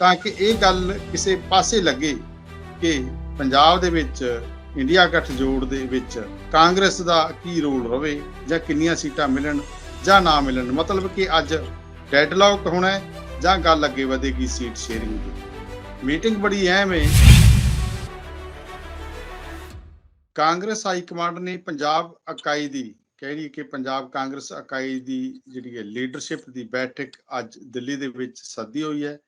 ਤਾਂ ਕਿ ਇਹ ਗੱਲ ਕਿਸੇ ਪਾਸੇ ਲੱਗੇ ਕਿ ਪੰਜਾਬ ਦੇ ਵਿੱਚ, ਇੰਡੀਆ ਗੱਠਜੋੜ ਦੇ ਵਿੱਚ ਕਾਂਗਰਸ ਦਾ ਕੀ ਰੋਲ ਰਵੇ ਜਾਂ ਕਿੰਨੀਆਂ ਸੀਟਾਂ ਮਿਲਣ ਜਾਂ ਨਾ ਮਿਲਣ। ਮਤਲਬ ਕਿ ਅੱਜ ਡੈਡਲੌਕ ਹੋਣਾ ਜਾਂ ਗੱਲ ਅੱਗੇ ਵਧੇਗੀ ਸੀਟ ਸ਼ੇਅਰਿੰਗ ਦੀ। ਮੀਟਿੰਗ ਬੜੀ ਅਹਿਮ ਹੈ ਕਾਂਗਰਸ ਹਾਈ ਕਮਾਂਡ ਨੇ ਪੰਜਾਬ ਇਕਾਈ ਦੀ, ਕਹਿ ਰਹੀ ਕਿ ਪੰਜਾਬ ਕਾਂਗਰਸ ਇਕਾਈ ਦੀ ਜਿਹੜੀ ਹੈ ਲੀਡਰਸ਼ਿਪ ਦੀ ਬੈਠਕ ਅੱਜ ਦਿੱਲੀ ਦੇ ਵਿੱਚ ਸੱਦੀ ਹੋਈ ਹੈ।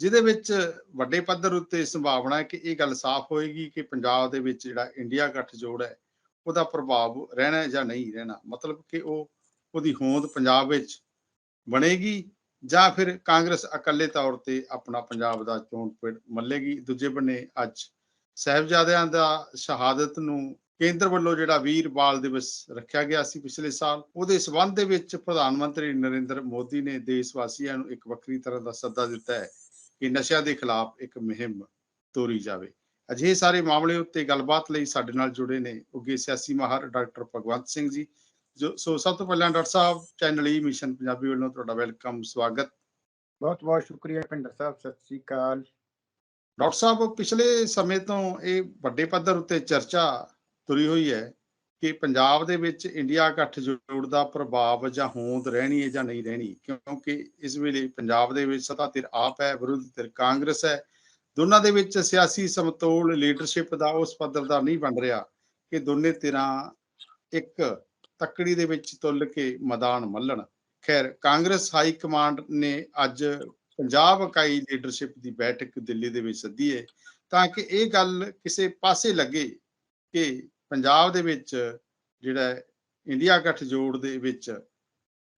ਜਿਹਦੇ ਵਿੱਚ ਵੱਡੇ ਪੱਧਰ ਉੱਤੇ ਸੰਭਾਵਨਾ ਹੈ ਕਿ ਇਹ ਗੱਲ ਸਾਫ਼ ਹੋਏਗੀ ਕਿ ਪੰਜਾਬ ਦੇ ਵਿੱਚ ਜਿਹੜਾ ਇੰਡੀਆ ਗੱਠਜੋੜ ਹੈ, ਉਹਦਾ ਪ੍ਰਭਾਵ ਰਹਿਣਾ ਜਾਂ ਨਹੀਂ ਰਹਿਣਾ। ਮਤਲਬ ਕਿ ਉਹ, ਉਹਦੀ ਹੋਂਦ ਪੰਜਾਬ ਵਿੱਚ ਬਣੇਗੀ ਜਾਂ ਫਿਰ ਕਾਂਗਰਸ ਇਕੱਲੇ ਤੌਰ ਤੇ ਆਪਣਾ ਪੰਜਾਬ ਦਾ ਚੋਣ ਪਿੜ ਮੱਲੇਗੀ। ਦੂਜੇ ਬੰਨੇ ਅੱਜ ਸਾਹਿਬਜ਼ਾਦਿਆਂ ਦਾ ਸ਼ਹਾਦਤ ਨੂੰ ਕੇਂਦਰ ਵੱਲੋਂ ਜਿਹੜਾ ਵੀਰ ਬਾਲ ਦਿਵਸ ਰੱਖਿਆ ਗਿਆ ਸੀ ਪਿਛਲੇ ਸਾਲ, ਉਹਦੇ ਸਬੰਧ ਦੇ ਵਿੱਚ ਪ੍ਰਧਾਨ ਮੰਤਰੀ ਨਰਿੰਦਰ ਮੋਦੀ ਨੇ ਦੇਸ਼ ਵਾਸੀਆਂ ਨੂੰ ਇੱਕ ਵੱਖਰੀ ਤਰ੍ਹਾਂ ਦਾ ਸੱਦਾ ਦਿੱਤਾ ਹੈ। ਕਿ ਨਸ਼ਿਆਂ ਦੇ ਖਿਲਾਫ ਇੱਕ ਮੁਹਿੰਮ ਤੋਰੀ ਜਾਵੇ। ਅਜਿਹੇ ਸਾਰੇ ਮਾਮਲੇ ਉੱਤੇ ਗੱਲਬਾਤ ਲਈ ਸਾਡੇ ਨਾਲ ਜੁੜੇ ਨੇ ਉੱਗੇ ਸਿਆਸੀ ਮਾਹਰ ਡਾਕਟਰ ਭਗਵੰਤ ਸਿੰਘ ਜੀ। ਜੋ ਸੋ ਸਭ ਤੋਂ ਪਹਿਲਾਂ doctor sahib channel E mission Punjabi ਵੱਲੋਂ ਤੁਹਾਡਾ ਵੈਲਕਮ ਸਵਾਗਤ। ਬਹੁਤ ਬਹੁਤ ਸ਼ੁਕਰੀਆ ਪਿੰਡਰ ਸਾਹਿਬ ਸਤਿ ਸ੍ਰੀ ਅਕਾਲ। ਡਾਕਟਰ ਸਾਹਿਬ ਪਿਛਲੇ ਸਮੇਂ ਤੋਂ ਇਹ ਵੱਡੇ ਪੱਧਰ ਉੱਤੇ ਚਰਚਾ ਤੁਰੀ ਹੋਈ ਹੈ ਕਿ ਪੰਜਾਬ ਦੇ ਵਿੱਚ ਇੰਡੀਆ ਗੱਠਜੋੜ ਦਾ ਪ੍ਰਭਾਵ ਜਾਂ ਹੋਂਦ ਰਹਿਣੀ ਹੈ ਜਾਂ ਨਹੀਂ ਰਹਿਣੀ, ਕਿਉਂਕਿ ਇਸ ਵੇਲੇ ਪੰਜਾਬ ਦੇ ਵਿੱਚ ਸੱਤਾ ਧਿਰ ਆਪ ਹੈ, ਵਿਰੋਧੀ ਧਿਰ ਕਾਂਗਰਸ ਹੈ। ਦੋਨਾਂ ਦੇ ਵਿੱਚ ਸਿਆਸੀ ਸਮਤੋਲ ਲੀਡਰਸ਼ਿਪ ਦਾ ਉਸ ਪੱਧਰ ਦਾ ਨਹੀਂ ਬਣ ਰਿਹਾ ਕਿ ਦੋਨੇ ਧਿਰਾਂ ਇੱਕ ਤੱਕੜੀ ਦੇ ਵਿੱਚ ਤੁੱਲ ਕੇ ਮੈਦਾਨ ਮੱਲਣ। ਖੈਰ, ਕਾਂਗਰਸ ਹਾਈ ਕਮਾਂਡ ਨੇ ਅੱਜ ਪੰਜਾਬ ਇਕਾਈ ਲੀਡਰਸ਼ਿਪ ਦੀ ਬੈਠਕ ਦਿੱਲੀ ਦੇ ਵਿੱਚ ਸੱਦੀ ਹੈ। ਤਾਂ ਕਿ ਇਹ ਗੱਲ ਕਿਸੇ ਪਾਸੇ ਲੱਗੇ ਕਿ ਪੰਜਾਬ ਦੇ ਵਿੱਚ ਜਿਹੜਾ ਹੈ, ਇੰਡੀਆ ਗੱਠਜੋੜ ਦੇ ਵਿੱਚ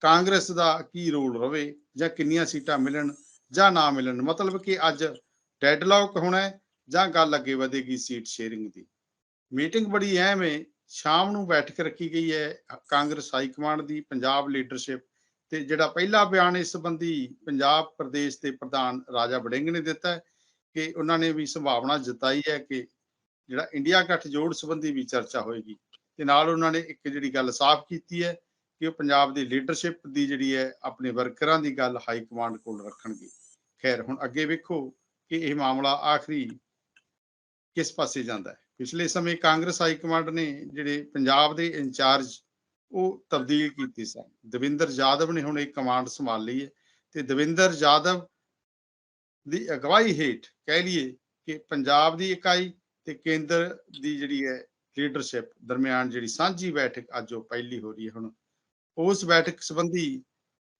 ਕਾਂਗਰਸ ਦਾ ਕੀ ਰੋਲ ਰਵੇ ਜਾਂ ਕਿੰਨੀਆਂ ਸੀਟਾਂ ਮਿਲਣ ਜਾਂ ਨਾ ਮਿਲਣ ਮਤਲਬ ਕਿ ਅੱਜ ਡੈਡਲੌਕ ਹੋਣਾ ਜਾਂ ਗੱਲ ਅੱਗੇ ਵਧੇਗੀ ਸੀਟ ਸ਼ੇਅਰਿੰਗ ਦੀ। ਮੀਟਿੰਗ ਬੜੀ ਅਹਿਮ ਹੈ ਸ਼ਾਮ ਨੂੰ ਬੈਠਕ ਰੱਖੀ ਗਈ ਹੈ ਕਾਂਗਰਸ ਹਾਈ ਕਮਾਂਡ ਦੀ ਪੰਜਾਬ ਲੀਡਰਸ਼ਿਪ ਤੇ ਜਿਹੜਾ ਪਹਿਲਾ ਬਿਆਨ ਇਸ ਸੰਬੰਧੀ ਪੰਜਾਬ ਪ੍ਰਦੇਸ਼ ਦੇ ਪ੍ਰਧਾਨ ਰਾਜਾ ਵੜਿੰਗ ਨੇ ਦਿੱਤਾ ਹੈ ਕਿ ਉਹਨਾਂ ਨੇ ਵੀ ਸੰਭਾਵਨਾ ਜਤਾਈ ਹੈ ਕਿ ਜਿਹੜਾ ਇੰਡੀਆ ਗੱਠਜੋੜ ਸੰਬੰਧੀ ਵੀ ਚਰਚਾ ਹੋਏਗੀ ਤੇ ਨਾਲ ਉਹਨਾਂ ਨੇ ਇੱਕ ਜਿਹੜੀ ਗੱਲ ਸਾਫ਼ ਕੀਤੀ ਹੈ ਕਿ ਉਹ ਪੰਜਾਬ ਦੀ ਲੀਡਰਸ਼ਿਪ ਦੀ ਜਿਹੜੀ ਹੈ ਆਪਣੇ ਵਰਕਰਾਂ ਦੀ ਗੱਲ ਹਾਈ ਕਮਾਂਡ ਕੋਲ ਰੱਖਣਗੇ। ਖੈਰ, ਹੁਣ ਅੱਗੇ ਵੇਖੋ ਕਿ ਇਹ ਮਾਮਲਾ ਆਖਰੀ ਕਿਸ ਪਾਸੇ ਜਾਂਦਾ ਹੈ। ਪਿਛਲੇ ਸਮੇਂ ਕਾਂਗਰਸ ਹਾਈ ਕਮਾਂਡ ਨੇ ਜਿਹੜੇ ਪੰਜਾਬ ਦੇ ਇੰਚਾਰਜ ਉਹ ਤਬਦੀਲ ਕੀਤੀ ਸਨ ਦਵਿੰਦਰ ਯਾਦਵ ਨੇ ਹੁਣ ਇਹ ਕਮਾਂਡ ਸੰਭਾਲ ਲਈ ਹੈ ਤੇ ਦਵਿੰਦਰ ਯਾਦਵ ਦੀ ਅਗਵਾਈ ਹੇਠ ਕਹਿ ਲਈਏ ਕਿ ਪੰਜਾਬ ਦੀ ਇਕਾਈ ਤੇ ਕੇਂਦਰ ਦੀ ਜਿਹੜੀ ਹੈ ਲੀਡਰਸ਼ਿਪ ਦਰਮਿਆਨ ਜਿਹੜੀ ਸਾਂਝੀ ਬੈਠਕ ਅੱਜ ਉਹ ਪਹਿਲੀ ਹੋ ਰਹੀ ਹੈ ਹੁਣ, ਉਸ ਬੈਠਕ ਸੰਬੰਧੀ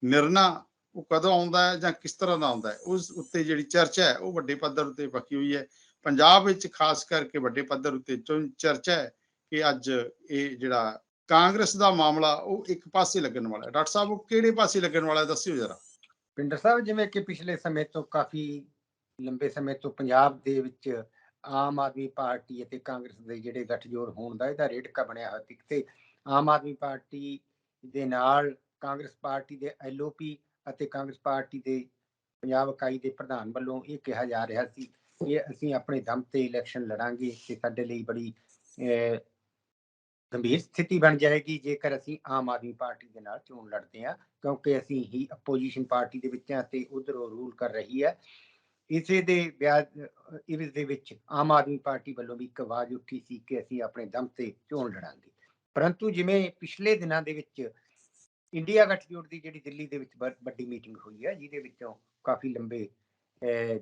ਨਿਰਣਾ ਉਹ ਕਦੋਂ ਆਉਂਦਾ ਹੈ ਜਾਂ ਕਿਸ ਤਰ੍ਹਾਂ ਦਾ ਆਉਂਦਾ ਹੈ, ਉਸ ਉੱਤੇ ਜਿਹੜੀ ਚਰਚਾ ਹੈ ਉਹ ਵੱਡੇ ਪੱਧਰ ਉੱਤੇ ਪੱਕੀ ਹੋਈ ਹੈ। ਪੰਜਾਬ ਵਿੱਚ ਖਾਸ ਕਰਕੇ ਵੱਡੇ ਪੱਧਰ ਉੱਤੇ ਚਰਚਾ ਹੈ ਕਿ ਅੱਜ ਇਹ ਜਿਹੜਾ ਕਾਂਗਰਸ ਦਾ ਮਾਮਲਾ ਉਹ ਇੱਕ ਪਾਸੇ ਲੱਗਣ ਵਾਲਾ ਹੈ। ਡਾਕਟਰ ਸਾਹਿਬ, ਉਹ ਕਿਹੜੇ ਪਾਸੇ ਲੱਗਣ ਵਾਲਾ ਦੱਸਿਓ ਜਰਾ। ਪਿੰਡਰ ਸਾਹਿਬ, ਜਿਵੇਂ ਕਿ ਪਿਛਲੇ ਸਮੇਂ ਤੋਂ ਕਾਫੀ ਲੰਬੇ ਸਮੇਂ ਤੋਂ ਪੰਜਾਬ ਦੇ ਵਿੱਚ ਆਮ ਆਦਮੀ ਪਾਰਟੀ ਅਤੇ ਕਾਂਗਰਸ ਦੇ ਜਿਹੜੇ ਗੱਠਜੋੜ ਹੋਣ ਦਾ ਇਹਦਾ ਰੇਟਕਾ ਬਣਿਆ ਹੋਇਆ ਸੀ ਤੇ ਆਮ ਆਦਮੀ ਪਾਰਟੀ ਦੇ ਨਾਲ ਕਾਂਗਰਸ ਪਾਰਟੀ ਦੇ ਐਲਓਪੀ ਅਤੇ ਕਾਂਗਰਸ ਪਾਰਟੀ ਦੇ ਪੰਜਾਬ ਇਕਾਈ ਦੇ ਪ੍ਰਧਾਨ ਵੱਲੋਂ ਇਹ ਕਿਹਾ ਜਾ ਰਿਹਾ ਸੀ ਕਿ ਅਸੀਂ ਆਪਣੇ ਦਮ ਤੇ ਇਲੈਕਸ਼ਨ ਲੜਾਂਗੇ ਤੇ ਸਾਡੇ ਲਈ ਬੜੀ ਅਹ, ਗੰਭੀਰ ਸਥਿਤੀ ਬਣ ਜਾਏਗੀ ਜੇਕਰ ਅਸੀਂ ਆਮ ਆਦਮੀ ਪਾਰਟੀ ਦੇ ਨਾਲ ਚੋਣ ਲੜਦੇ ਹਾਂ ਕਿਉਂਕਿ ਅਸੀਂ ਹੀ ਆਪੋਜੀਸ਼ਨ ਪਾਰਟੀ ਦੇ ਵਿੱਚ ਹਾਂ ਤੇ ਉਧਰ ਉਹ ਰੂਲ ਕਰ ਰਹੀ ਹੈ ਇਸੇ ਦੇ ਵਿਆਜ, ਇਸ ਦੇ ਵਿੱਚ ਆਮ ਆਦਮੀ ਪਾਰਟੀ ਵੱਲੋਂ ਵੀ ਇੱਕ ਆਵਾਜ਼ ਉੱਠੀ ਸੀ ਕਿ ਅਸੀਂ ਆਪਣੇ ਦਮ ਤੇ ਚੋਣ ਲੜਾਂਗੇ। ਪਰੰਤੂ ਜਿਵੇਂ ਪਿਛਲੇ ਦਿਨਾਂ ਦੇ ਵਿੱਚ ਇੰਡੀਆ ਗੱਠਜੋੜ ਦੀ ਜਿਹੜੀ ਦਿੱਲੀ ਦੇ ਵਿੱਚ ਵੱਡੀ ਮੀਟਿੰਗ ਹੋਈ ਹੈ, ਜਿਹਦੇ ਵਿੱਚੋਂ ਕਾਫੀ ਲੰਬੇ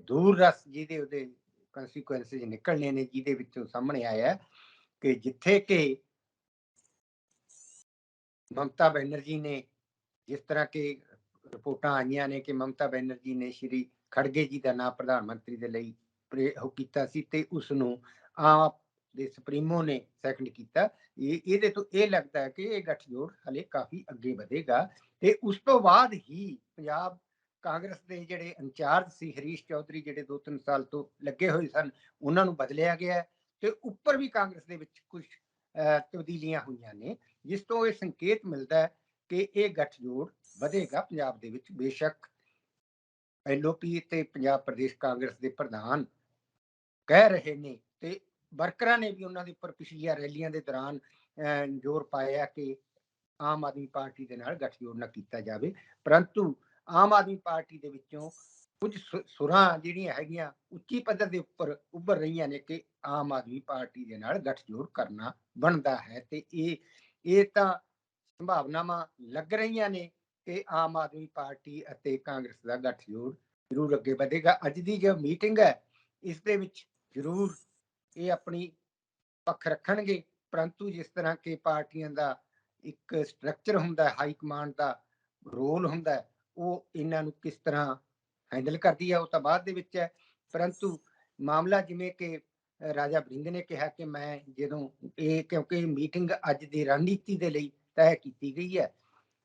ਦੂਰ ਰਸ ਜਿਹਦੇ ਉਹਦੇ ਕਨਸੀਕੁਐਂਸਸ ਨਿਕਲਣੇ ਨੇ, ਜਿਹਦੇ ਵਿੱਚੋਂ ਸਾਹਮਣੇ ਆਇਆ ਕਿ ਜਿੱਥੇ ਕਿ ਮਮਤਾ ਬੈਨਰਜੀ ਨੇ ਜਿਸ ਤਰ੍ਹਾਂ ਕਿ ਰਿਪੋਰਟਾਂ ਆਈਆਂ ਨੇ ਕਿ ਮਮਤਾ ਬੈਨਰਜੀ ਨੇ ਸ਼੍ਰੀ ਖੜਗੇ ਜੀ ਦਾ ਨਾਂ ਪ੍ਰਧਾਨ ਮੰਤਰੀ ਦੇ ਲਈ ਪ੍ਰੇ- ਉਹ ਕੀਤਾ ਸੀ ਤੇ ਉਸ ਨੂੰ ਆਪ ਦੇ ਸੁਪਰੀਮੋ ਨੇ ਸੈਕੰਡ ਕੀਤਾ। ਇਹ, ਇਹਦੇ ਤੋਂ ਇਹ ਲੱਗਦਾ ਹੈ ਕਿ ਇਹ ਗੱਠਜੋੜ ਹਲੇ ਕਾਫੀ ਅੱਗੇ ਵਧੇਗਾ ਤੇ ਉਸ ਤੋਂ ਬਾਅਦ ਹੀ ਪੰਜਾਬ ਕਾਂਗਰਸ ਦੇ ਜਿਹੜੇ ਇੰਚਾਰਜ ਸੀ ਹਰੀਸ਼ ਚੌਧਰੀ, ਜਿਹੜੇ 2-3 ਸਾਲ ਤੋਂ ਲੱਗੇ ਹੋਏ ਸਨ, ਉਹਨਾਂ ਨੂੰ ਬਦਲਿਆ ਗਿਆ ਤੇ ਉੱਪਰ ਵੀ ਕਾਂਗਰਸ ਦੇ ਵਿੱਚ ਕੁਝ ਤਬਦੀਲੀਆਂ ਹੋਈਆਂ ਨੇ, ਜਿਸ ਤੋਂ ਇਹ ਸੰਕੇਤ ਮਿਲਦਾ ਹੈ ਕਿ ਇਹ ਗੱਠਜੋੜ ਵਧੇਗਾ ਪੰਜਾਬ ਦੇ ਵਿੱਚ ਬੇਸ਼ੱਕ। ਐਲਓਪੀ ਤੇ ਪੰਜਾਬ ਪ੍ਰਦੇਸ਼ ਕਾਂਗਰਸ ਦੇ ਪ੍ਰਧਾਨ ਕਹਿ ਰਹੇ ਨੇ ਤੇ ਵਰਕਰਾਂ ਨੇ ਵੀ ਉਹਨਾਂ ਦੇ ਉੱਪਰ ਪਿਛਲੀਆਂ ਰੈਲੀਆਂ ਦੇ ਦੌਰਾਨ ਅਹ, ਜ਼ੋਰ ਪਾਇਆ ਕਿ ਆਮ ਆਦਮੀ ਪਾਰਟੀ ਦੇ ਨਾਲ ਗੱਠਜੋੜ ਨਾ ਕੀਤਾ ਜਾਵੇ। ਪਰੰਤੂ ਆਮ ਆਦਮੀ ਪਾਰਟੀ ਦੇ ਵਿੱਚੋਂ ਕੁਝ ਸੁ- ਸੁਰਾਂ ਜਿਹੜੀਆਂ ਹੈਗੀਆਂ ਉੱਚੀ ਪੱਧਰ ਦੇ ਉੱਪਰ ਉੱਭਰ ਰਹੀਆਂ ਨੇ ਕਿ ਆਮ ਆਦਮੀ ਪਾਰਟੀ ਦੇ ਨਾਲ ਗੱਠਜੋੜ ਕਰਨਾ ਬਣਦਾ ਹੈ ਤੇ ਇਹ ਇਹ ਤਾਂ ਸੰਭਾਵਨਾਵਾਂ ਲੱਗ ਰਹੀਆਂ ਨੇ। ਕਿ ਆਮ ਆਦਮੀ ਪਾਰਟੀ ਅਤੇ ਕਾਂਗਰਸ ਦਾ ਗੱਠਜੋੜ ਜ਼ਰੂਰ ਅੱਗੇ ਵਧੇਗਾ। ਅੱਜ ਦੀ ਜੋ ਮੀਟਿੰਗ ਹੈ, ਇਸ ਦੇ ਵਿੱਚ ਜ਼ਰੂਰ ਇਹ ਆਪਣੀ ਪੱਖ ਰੱਖਣਗੇ। ਪਰੰਤੂ ਜਿਸ ਤਰ੍ਹਾਂ ਕਿ ਪਾਰਟੀਆਂ ਦਾ ਇੱਕ ਸਟਰਕਚਰ ਹੁੰਦਾ ਹੈ ਹਾਈ ਕਮਾਂਡ ਦਾ ਰੋਲ ਹੁੰਦਾ ਹੈ, ਉਹ ਇਹਨਾਂ ਨੂੰ ਕਿਸ ਤਰ੍ਹਾਂ ਹੈਂਡਲ ਕਰਦੀ ਹੈ, ਉਹ ਤਾਂ ਬਾਅਦ ਦੇ ਵਿੱਚ ਹੈ। ਪਰੰਤੂ ਮਾਮਲਾ ਜਿਵੇਂ ਕਿ ਰਾਜਾ ਬ੍ਰਿੰਗ ਨੇ ਕਿਹਾ ਕਿ ਮੈਂ ਜਦੋਂ ਇਹ ਕਿਉਂਕਿ ਮੀਟਿੰਗ ਅੱਜ ਦੀ ਰਣਨੀਤੀ ਦੇ ਲਈ ਤੈਅ ਕੀਤੀ ਗਈ ਹੈ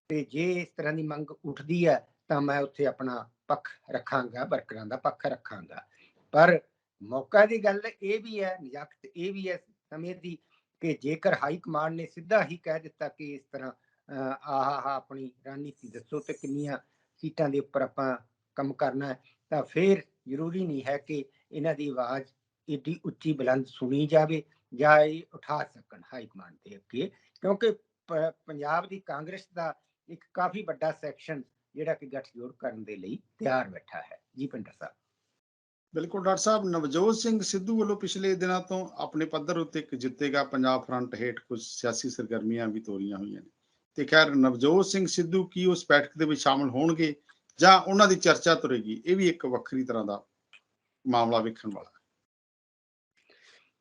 ਤੇ ਜੇ ਇਸ ਤਰ੍ਹਾਂ ਦੀ ਮੰਗ ਉੱਠਦੀ ਹੈ ਤਾਂ ਮੈਂ ਉੱਥੇ ਆਪਣਾ ਪੱਖ ਰੱਖਾਂਗਾ ਵਰਕਰਾਂ ਦਾ ਪੱਖ ਰੱਖਾਂਗਾ। ਪਰ ਮੌਕਾ ਦੀ ਗੱਲ ਇਹ ਵੀ ਹੈ ਨਜਾਕਤ ਇਹ ਵੀ ਹੈ ਸਮੇਂ ਦੀ ਕਿ ਜੇਕਰ ਹਾਈ ਕਮਾਂਡ ਨੇ ਸਿੱਧਾ ਹੀ ਕਹਿ ਦਿੱਤਾ ਕਿ ਇਸ ਤਰ੍ਹਾਂ ਅਹ, ਆਪਣੀ ਰਣਨੀਤੀ ਦੱਸੋ ਤੇ ਕਿੰਨੀਆਂ ਸੀਟਾਂ ਦੇ ਉੱਪਰ ਆਪਾਂ ਕੰਮ ਕਰਨਾ ਹੈ ਤਾਂ ਫਿਰ ਜ਼ਰੂਰੀ ਨਹੀਂ ਹੈ ਕਿ ਇਹਨਾਂ ਦੀ ਆਵਾਜ਼ ਏਡੀ ਉੱਚੀ ਬੁਲੰਦ ਸੁਣੀ ਜਾਵੇ ਜਾਂ ਇਹ ਉਠਾ ਸਕਣ ਹਾਈ ਕਮਾਂਡ ਦੇ ਅੱਗੇ। ਕਿਉਂਕਿ ਪੰਜਾਬ ਦੀ ਕਾਂਗਰਸ ਦਾ ਇੱਕ ਕਾਫੀ ਵੱਡਾ ਸੈਕਸ਼ਨ ਜਿਹੜਾ ਕਿ ਗੱਠਜੋੜ ਕਰਨ ਦੇ ਲਈ ਤਿਆਰ ਬੈਠਾ ਹੈ। ਜੀ ਪਿੰਡਰ ਸਾਹਿਬ। ਬਿਲਕੁਲ ਡਾਕਟਰ ਸਾਹਿਬ ਨਵਜੋਤ ਸਿੰਘ ਸਿੱਧੂ ਵੱਲੋਂ ਪਿਛਲੇ ਦਿਨਾਂ ਤੋਂ ਆਪਣੇ ਪੱਧਰ ਉੱਤੇ ਇੱਕ ਜਿੱਤੇਗਾ ਪੰਜਾਬ ਫਰੰਟ ਹੇਠ ਕੁਝ ਸਿਆਸੀ ਸਰਗਰਮੀਆਂ ਵੀ ਤੋਰੀਆਂ ਹੋਈਆਂ ਨੇ। ਤੇ ਖੈਰ ਨਵਜੋਤ ਸਿੰਘ ਸਿੱਧੂ ਕੀ ਉਸ ਬੈਠਕ ਦੇ ਵਿੱਚ ਸ਼ਾਮਲ ਹੋਣਗੇ ਜਾਂ ਉਹਨਾਂ ਦੀ ਚਰਚਾ ਤੁਰੇਗੀ ਇਹ ਵੀ ਇੱਕ ਵੱਖਰੀ ਤਰ੍ਹਾਂ ਦਾ ਮਾਮਲਾ ਵੇਖਣ ਵਾਲਾ ਹੈ।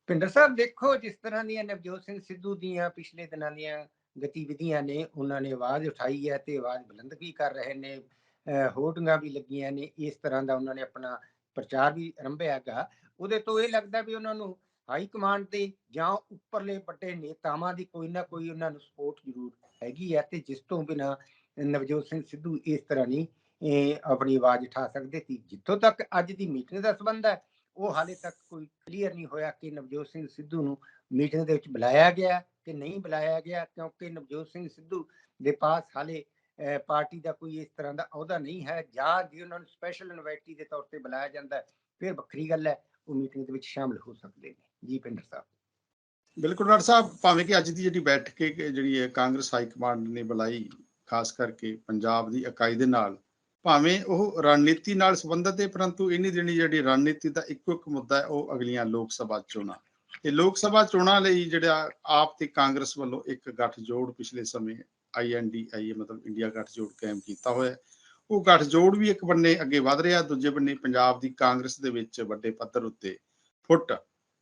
ਪਿੰਡਰ ਸਾਹਿਬ ਦੇਖੋ ਜਿਸ ਤਰ੍ਹਾਂ ਦੀਆਂ ਨਵਜੋਤ ਸਿੰਘ ਸਿੱਧੂ ਦੀਆਂ ਪਿਛਲੇ ਦਿਨਾਂ ਦੀਆਂ ਗਤੀਵਿਧੀਆਂ ਨੇ, ਉਹਨਾਂ ਨੇ ਆਵਾਜ਼ ਉਠਾਈ ਹੈ ਤੇ ਆਵਾਜ਼ ਬੁਲੰਦ ਵੀ ਕਰ ਰਹੇ ਨੇ, ਅਹ ਵੀ ਲੱਗੀਆਂ ਨੇ, ਇਸ ਤਰ੍ਹਾਂ ਦਾ ਉਹਨਾਂ ਨੇ ਆਪਣਾ ਪ੍ਰਚਾਰ ਵੀ ਆਰੰਭਿਆ ਉਹਦੇ ਤੋਂ ਇਹ ਲੱਗਦਾ ਵੀ ਉਹਨਾਂ ਨੂੰ ਹਾਈ ਕਮਾਂਡ ਦੇ ਜਾਂ ਉੱਪਰਲੇ ਵੱਡੇ ਨੇਤਾਵਾਂ ਦੀ ਕੋਈ ਨਾ ਕੋਈ ਉਹਨਾਂ ਨੂੰ ਸਪੋਰਟ ਜ਼ਰੂਰ ਹੈਗੀ ਹੈ ਤੇ ਜਿਸ ਤੋਂ ਬਿਨਾ ਨਵਜੋਤ ਸਿੰਘ ਸਿੱਧੂ ਇਸ ਤਰ੍ਹਾਂ ਨਹੀਂ ਆਪਣੀ ਆਵਾਜ਼ ਉਠਾ ਸਕਦੇ ਸੀ। ਜਿੱਥੋਂ ਤੱਕ ਅੱਜ ਦੀ ਮੀਟਿੰਗ ਦਾ ਸੰਬੰਧ ਹੈ ਉਹ ਹਾਲੇ ਤੱਕ ਕੋਈ ਕਲੀਅਰ ਨਹੀਂ ਹੋਇਆ ਕਿ ਨਵਜੋਤ ਸਿੰਘ ਸਿੱਧੂ ਨੂੰ ਮੀਟਿੰਗ ਦੇ ਵਿੱਚ ਬੁਲਾਇਆ ਗਿਆ ਕਿ ਨਹੀਂ ਬੁਲਾਇਆ ਗਿਆ ਕਿਉਂਕਿ ਨਵਜੋਤ ਸਿੰਘ ਸਿੱਧੂ ਦੇ ਪਾਸ ਹਾਲੇ ਪਾਰਟੀ ਦਾ ਕੋਈ ਇਸ ਤਰ੍ਹਾਂ ਦਾ ਅਹੁਦਾ ਨਹੀਂ ਹੈ ਜਾਂ ਜੇ ਉਹਨਾਂ ਨੂੰ ਸਪੈਸ਼ਲ ਇਨਵਾਈਟੀ ਦੇ ਤੌਰ ਤੇ ਬੁਲਾਇਆ ਜਾਂਦਾ ਹੈ, ਫਿਰ ਵੱਖਰੀ ਗੱਲ ਹੈ ਉਹ ਮੀਟਿੰਗ ਦੇ ਵਿੱਚ ਸ਼ਾਮਲ ਹੋ ਸਕਦੇ ਨੇ। ਜੀ ਪਿੰਡਰ ਸਾਹਿਬ। ਬਿਲਕੁਲ ਡਾਕਟਰ ਸਾਹਿਬ ਭਾਵੇਂ ਕਿ ਅੱਜ ਦੀ ਜਿਹੜੀ ਬੈਠਕ ਜਿਹੜੀ ਹੈ ਕਾਂਗਰਸ ਹਾਈ ਕਮਾਂਡ ਨੇ ਬੁਲਾਈ ਖਾਸ ਕਰਕੇ ਪੰਜਾਬ ਦੀ ਇਕਾਈ ਦੇ ਨਾਲ ਭਾਵੇਂ ਉਹ ਰਣਨੀਤੀ ਨਾਲ ਸੰਬੰਧਿਤ ਹੈ, ਪਰੰਤੂ ਇੰਨੀ ਦਿਨੀ ਜਿਹੜੀ ਰਣਨੀਤੀ ਦਾ ਇੱਕੋ ਇੱਕ ਮੁੱਦਾ ਹੈ, ਉਹ ਅਗਲੀਆਂ ਲੋਕ ਸਭਾ ਚੋਣਾਂ। ਤੇ ਲੋਕ ਸਭਾ ਚੋਣਾਂ ਲਈ ਜਿਹੜਾ ਆਪ ਤੇ ਕਾਂਗਰਸ ਵੱਲੋਂ ਇੱਕ ਗੱਠਜੋੜ ਪਿਛਲੇ ਸਮੇਂ ਆਈਐਨਡੀਆਈ ਮਤਲਬ ਇੰਡੀਆ ਗੱਠਜੋੜ ਕਾਇਮ ਕੀਤਾ ਹੋਇਆ ਉਹ ਗੱਠਜੋੜ ਵੀ ਇੱਕ ਬੰਨੇ ਅੱਗੇ ਵਧ ਰਿਹਾ, ਦੂਜੇ ਬੰਨੇ ਪੰਜਾਬ ਦੀ ਕਾਂਗਰਸ ਦੇ ਵਿੱਚ ਵੱਡੇ ਪੱਧਰ ਉੱਤੇ ਫੁੱਟ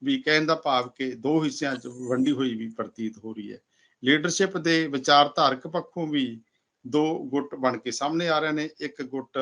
ਵੀ ਕਹਿਣ ਦਾ ਭਾਵ ਕਿ ਦੋ ਹਿੱਸਿਆਂ 'ਚ ਵੰਡੀ ਹੋਈ ਵੀ ਪ੍ਰਤੀਤ ਹੋ ਰਹੀ ਹੈ। ਲੀਡਰਸ਼ਿਪ ਦੇ ਵਿਚਾਰਧਾਰਕ ਪੱਖੋਂ ਵੀ ਦੋ ਗੁੱਟ ਬਣ ਕੇ ਸਾਹਮਣੇ ਆ ਰਹੇ ਨੇ, ਇੱਕ ਗੁੱਟ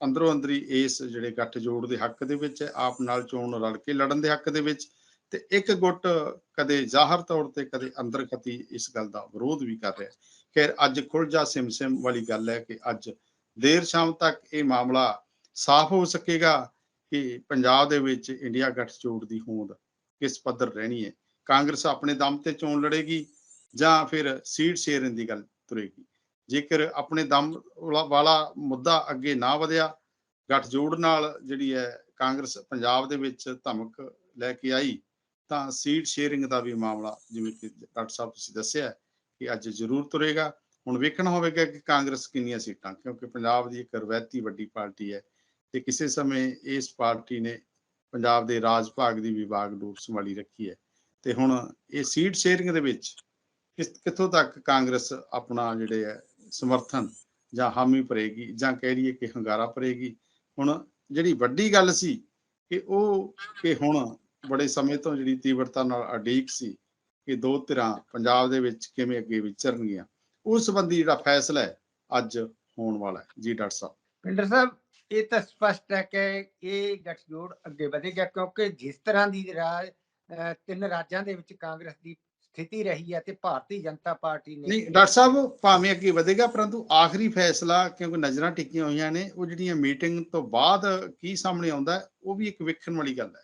ਅੰਦਰੋਂ ਅੰਦਰੀ ਇਸ ਜਿਹੜੇ ਗੱਠਜੋੜ ਦੇ ਹੱਕ ਦੇ ਵਿੱਚ ਹੈ, ਆਪ ਨਾਲ ਚੋਣ ਰਲ ਕੇ ਲੜਨ ਦੇ ਹੱਕ ਦੇ ਵਿੱਚ ਤੇ ਇੱਕ ਗੁੱਟ ਕਦੇ ਜ਼ਾਹਰ ਤੌਰ ਤੇ ਕਦੇ ਅੰਦਰ ਖਤੀ ਇਸ ਗੱਲ ਦਾ ਵਿਰੋਧ ਵੀ ਕਰ ਰਿਹਾ ਹੈ। ਖੈਰ, ਅੱਜ ਖੁੱਲ ਖੁੱਲਜਾ ਸਿਮਸਿਮ ਵਾਲੀ ਗੱਲ ਹੈ ਕਿ ਅੱਜ ਦੇਰ ਸ਼ਾਮ ਤੱਕ ਇਹ ਮਾਮਲਾ ਸਾਫ਼ ਹੋ ਸਕੇਗਾ ਕਿ ਪੰਜਾਬ ਦੇ ਵਿੱਚ ਇੰਡੀਆ ਗੱਠਜੋੜ ਦੀ ਹੋਂਦ ਕਿਸ ਪੱਧਰ ਰਹਿਣੀ ਹੈ। ਕਾਂਗਰਸ ਆਪਣੇ ਦਮ ਤੇ ਚੋਣ ਲੜੇਗੀ ਜਾਂ ਫਿਰ ਸੀਟ ਸ਼ੇਅਰਿੰਗ ਦੀ ਗੱਲ ਤੁਰੇਗੀ। ਜੇਕਰ ਆਪਣੇ ਦਮ ਵਾਲਾ- ਮੁੱਦਾ ਅੱਗੇ ਨਾ ਵਧਿਆ, ਗੱਠਜੋੜ ਨਾਲ ਜਿਹੜੀ ਹੈ ਕਾਂਗਰਸ ਪੰਜਾਬ ਦੇ ਵਿੱਚ ਧਮਕ ਲੈ ਕੇ ਆਈ, ਤਾਂ ਸੀਟ ਸ਼ੇਅਰਿੰਗ ਦਾ ਵੀ ਮਾਮਲਾ, ਜਿਵੇਂ ਕਿ ਡਾਕਟਰ ਸਾਹਿਬ ਤੁਸੀਂ ਦੱਸਿਆ ਕਿ ਅੱਜ ਜ਼ਰੂਰ ਤੁਰੇਗਾ। ਹੁਣ ਵੇਖਣਾ ਹੋਵੇਗਾ ਕਿ ਕਾਂਗਰਸ ਕਿੰਨੀਆਂ ਸੀਟਾਂ, ਕਿਉਂਕਿ ਪੰਜਾਬ ਦੀ ਇੱਕ ਰਵਾਇਤੀ ਵੱਡੀ ਪਾਰਟੀ ਹੈ ਤੇ ਕਿਸੇ ਸਮੇਂ ਇਸ ਪਾਰਟੀ ਨੇ ਪੰਜਾਬ ਦੇ ਰਾਜ ਭਾਗ ਦੀ ਵਿਭਾਗ ਡੂਬ ਸੰਭਾਲੀ ਰੱਖੀ ਹੈ। ਤੇ ਹੁਣ ਇਹ ਸੀਟ ਸ਼ੇਅਰਿੰਗ ਦੇ ਵਿੱਚ ਕਿਸ, ਕਿੱਥੋਂ ਤੱਕ ਕਾਂਗਰਸ ਆਪਣਾ ਜਿਹੜੇ ਹੈ ਸਮਰਥਨ ਜਾਂ ਹਾਮੀ ਭਰੇਗੀ ਜਾਂ ਕਹਿ ਲਈਏ ਕਿ ਹੰਗਾਰਾ ਭਰੇਗੀ। ਹੁਣ ਜਿਹੜੀ ਵੱਡੀ ਗੱਲ ਸੀ ਕਿ ਉਹ ਕਿ ਹੁਣ ਬੜੇ ਸਮੇਂ ਤੋਂ ਜਿਹੜੀ ਤੀਬਰਤਾ ਨਾਲ ਅਡੀਕ ਸੀ ਕਿ ਦੋ ਧਿਰਾਂ ਪੰਜਾਬ ਦੇ ਵਿੱਚ ਕਿਵੇਂ ਅੱਗੇ ਵਿਚਰਨਗੀਆਂ, ਉਸ ਸੰਬੰਧੀ ਜਿਹੜਾ ਫੈਸਲਾ ਹੈ ਅੱਜ ਹੋਣ ਵਾਲਾ ਹੈ। ਜੀ ਡਾਕਟਰ ਸਾਹਿਬ। ਪਿੰਡਰ ਸਾਹਿਬ, ਇਹ ਤਾਂ ਸਪਸ਼ਟ ਹੈ ਕਿ ਇਹ ਗੱਠਜੋੜ ਅੱਗੇ ਵਧੇਗਾ ਕਿਉਂਕਿ ਜਿਸ ਤਰ੍ਹਾਂ ਦੀ ਰਾਜ ਤਿੰਨ ਰਾਜਾਂ ਦੇ ਵਿੱਚ ਕਾਂਗਰਸ ਦੀ ਸਥਿਤੀ ਰਹੀ ਹੈ ਤੇ ਭਾਰਤੀ ਜਨਤਾ ਪਾਰਟੀ ਨੇ ਨਹੀਂ ਡਾਕਟਰ ਸਾਹਿਬ ਭਾਵੇਂ ਅੱਗੇ ਵਧੇਗਾ ਪਰੰਤੂ ਆਖਰੀ ਫੈਸਲਾ ਕਿਉਂਕਿ ਨਜ਼ਰਾਂ ਟਿਕੀਆਂ ਹੋਈਆਂ ਨੇ ਉਹ ਜਿਹੜੀਆਂ ਮੀਟਿੰਗ ਤੋਂ ਬਾਅਦ ਕੀ ਸਾਹਮਣੇ ਆਉਂਦਾ ਉਹ ਵੀ ਇੱਕ ਵੇਖਣ ਵਾਲੀ ਗੱਲ ਹੈ।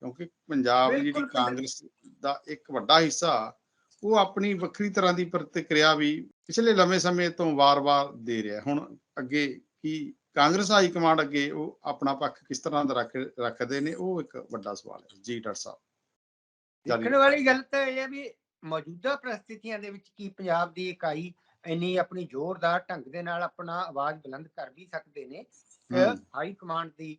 ਕਿਉਂਕਿ ਪੰਜਾਬ ਦੀ ਜਿਹੜੀ ਕਾਂਗਰਸ ਦਾ ਇੱਕ ਵੱਡਾ ਹਿੱਸਾ ਉਹ ਆਪਣੀ ਵੱਖਰੀ ਤਰ੍ਹਾਂ ਦੀ ਪ੍ਰਤੀਕਿਰਿਆ ਵੀ ਪਿਛਲੇ ਲੰਮੇ ਸਮੇਂ ਤੋਂ ਵਾਰ-ਵਾਰ ਦੇ ਰਿਹਾ। ਹੁਣ ਅੱਗੇ ਕੀ ਕਾਂਗਰਸ ਹਾਈ ਕਮਾਂਡ ਅੱਗੇ ਉਹ ਆਪਣਾ ਪੱਖ ਕਿਸ ਤਰ੍ਹਾਂ ਦਾ ਰੱਖ ਰੱਖਦੇ ਨੇ ਉਹ ਇੱਕ ਵੱਡਾ ਸਵਾਲ ਹੈ। ਜੀ ਡਾਕਟਰ ਸਾਹਿਬ। ਦੇਖਣ ਵਾਲੀ ਗੱਲ ਤਾਂ ਇਹ ਹੈ ਵੀ ਮੌਜੂਦਾ ਪ੍ਰਸਥਿਤੀਆਂ ਦੇ ਵਿੱਚ ਕੀ ਪੰਜਾਬ ਦੀ ਇਕਾਈ ਇੰਨੀ ਆਪਣੀ ਜ਼ੋਰਦਾਰ ਢੰਗ ਦੇ ਨਾਲ ਆਪਣਾ ਆਵਾਜ਼ ਬੁਲੰਦ ਕਰ ਵੀ ਸਕਦੇ ਨੇ। ਹਾਈ ਕਮਾਂਡ ਦੀ